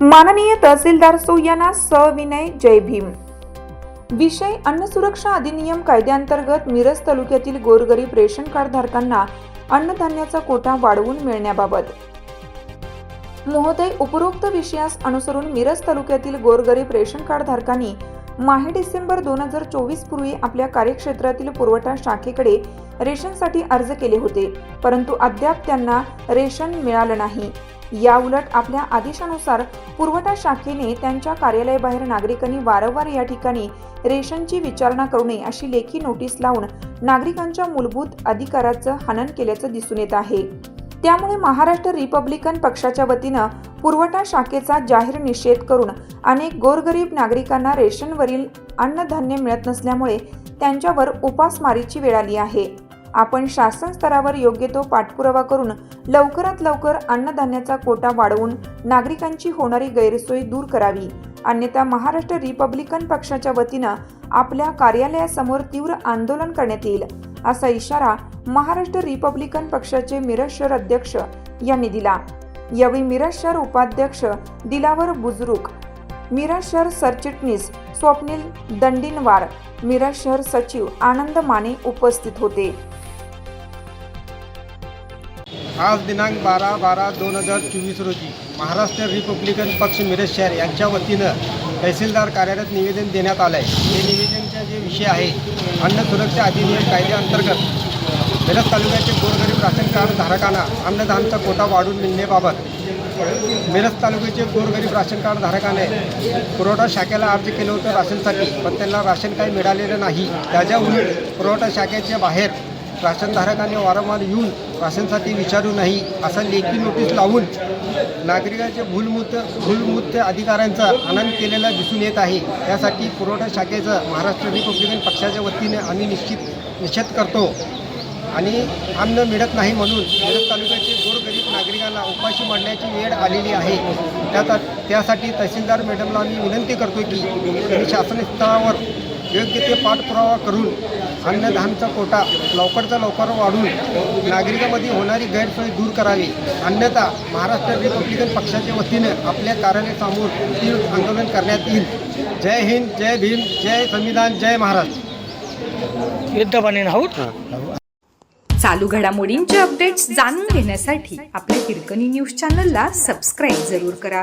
माननीय तहसीलदार सो यांना सविनय जय भीम. विषय अन्न सुरक्षा अधिनियम कायद्याअंतर्गत मिरज तालुक्यातील गोरगरीब रेशन कार्ड धारकांना अन्नधान्याचा कोटा वाढवून मिळण्याबाबत. महोदय उपरोक्त विषयास अनुसरून मिरज तालुक्यातील गोरगरीब रेशन कार्ड धारकांनी माहे डिसेंबर दोन हजार चोवीस पूर्वी आपल्या कार्यक्षेत्रातील पुरवठा शाखेकडे रेशनसाठी अर्ज केले होते परंतु अद्याप त्यांना रेशन मिळालं नाही. याउलट आपल्या आदेशानुसार पुरवठा शाखेने त्यांच्या कार्यालयाबाहेर नागरिकांनी वारंवार या ठिकाणी रेशनची विचारणा करू नये अशी लेखी नोटीस लावून नागरिकांच्या मूलभूत अधिकाराचं हनन केल्याचं दिसून येत आहे. त्यामुळे महाराष्ट्र रिपब्लिकन पक्षाच्या वतीनं पुरवठा शाखेचा जाहीर निषेध करून अनेक गोरगरीब नागरिकांना रेशनवरील अन्नधान्य मिळत नसल्यामुळे त्यांच्यावर उपासमारीची वेळ आली आहे. आपण शासन स्तरावर योग्य तो पाठपुरावा करून लवकरात लवकर अन्नधान्याचा कोटा वाढवून नागरिकांची होणारी गैरसोय दूर करावी. अन्यथा महाराष्ट्र रिपब्लिकन पक्षाच्या वतीनं आपल्या कार्यालयासमोर तीव्र आंदोलन करण्यात येईल असा इशारा महाराष्ट्र रिपब्लिकन पक्षाचे मिरज शहर अध्यक्ष यांनी दिला. यावेळी मिरज शहर उपाध्यक्ष दिलावर बुजरुक मिरज शहर सरचिटणीस स्वप्नील दंडिनवार मिरज शहर सचिव आनंद माने उपस्थित होते. आज दिनांक बारा बारा दोन हजार चोवीस रोजी महाराष्ट्र रिपब्लिकन पक्ष मिरज शहर यांच्या वतीनं तहसीलदार कार्यालयात निवेदन देण्यात आलं आहे हे निवेदनचा जे विषय आहे अन्न सुरक्षा अधिनियम कायद्याअंतर्गत मिरज तालुक्याचे गोरगरीब राशन कार्ड धारकांना अन्नधानचा कोटा वाढून मिळण्याबाबत मिरज तालुक्याचे गोरगरीब राशन कार्ड धारकाने पुरवठा शाखेला अर्ज केलं होतं राशनसाठी पण त्यांना राशन काही मिळालेलं नाही. त्याच्या उलट पुरवठा शाखेच्या बाहेर राशनधारकांनी वारंवार येऊन राशनसाठी विचारू नाही असा लेखी नोटीस लावून नागरिकांचे भूलमूत भूलमूत अधिकाऱ्यांचा आनंद केलेला दिसून येत आहे. त्यासाठी पुरवठा शाखेचं महाराष्ट्र रिपब्लिकन पक्षाच्या वतीने आम्ही निश्चित निषेध करतो. आणि अन्न मिळत नाही म्हणून मिरज तालुक्याचे गोरगरीब नागरिकांना उपाशी मांडण्याची वेळ आलेली आहे. त्याचा त्यासाठी तहसीलदार मॅडमला आम्ही विनंती करतो की त्यांनी शासन स्तरावर योग्य ते पाठपुरावा करून अन्नधानचा कोटा लवकरचा लवकर वाढून नागरिकांमध्ये होणारी गैरसोय दूर करावी. अन्यथा महाराष्ट्र रिपब्लिकन पक्षाच्या वतीनं आपल्या कार्यालयासमोर तीव्र आंदोलन करण्यात येईल. जय हिंद जय भीम जय संविधान जय महाराष्ट्र युद्धपाणी आहोत चालू घडामोडींचे अपडेट्स जाणून घेण्यासाठी आपल्या हिरकणी न्यूज चॅनलला सबस्क्राईब जरूर करा.